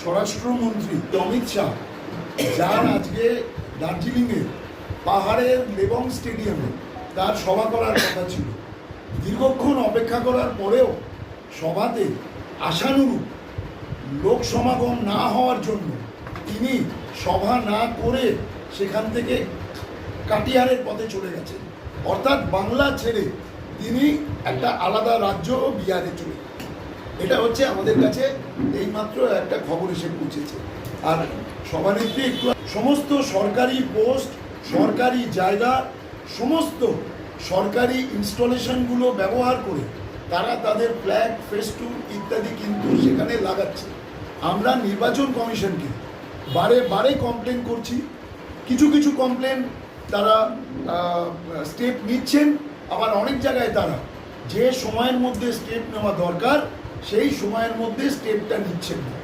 স্বরাষ্ট্রমন্ত্রী অমিত শাহ, যার আজকে দার্জিলিংয়ে পাহাড়ের লেবং স্টেডিয়ামে তার সভা করার কথা ছিল দীর্ঘক্ষণ অপেক্ষা করার পরেও সভাতে আশানুরূপ লোক সমাগম না হওয়ার জন্য তিনি সভা না করে সেখান থেকে কাটিহারের পথে চলে গেছেন অর্থাৎ বাংলা ছেড়ে তিনি একটা আলাদা রাজ্য বিহারে চলে গেছেন। এটা হচ্ছে আমাদের কাছে এইমাত্র একটা খবর এসে পৌঁছেছে। আর সভানেত্রী একটু সমস্ত সরকারি পোস্ট, সরকারি জায়গা, সমস্ত সরকারি ইনস্টলেশনগুলো ব্যবহার করে তারা তাদের ফ্ল্যাগ, ফেস্টুন ইত্যাদি কিন্তু সেখানে লাগাচ্ছে। আমরা নির্বাচন কমিশনকে বারে বারে কমপ্লেন করছি। কিছু কিছু কমপ্লেন তারা স্টেপ নিচ্ছেন। আবার অনেক জায়গায় তারা যে সময়ের মধ্যে স্টেপ নেওয়া দরকার সেই সময়ের মধ্যে স্টেপটা নিচ্ছেন না।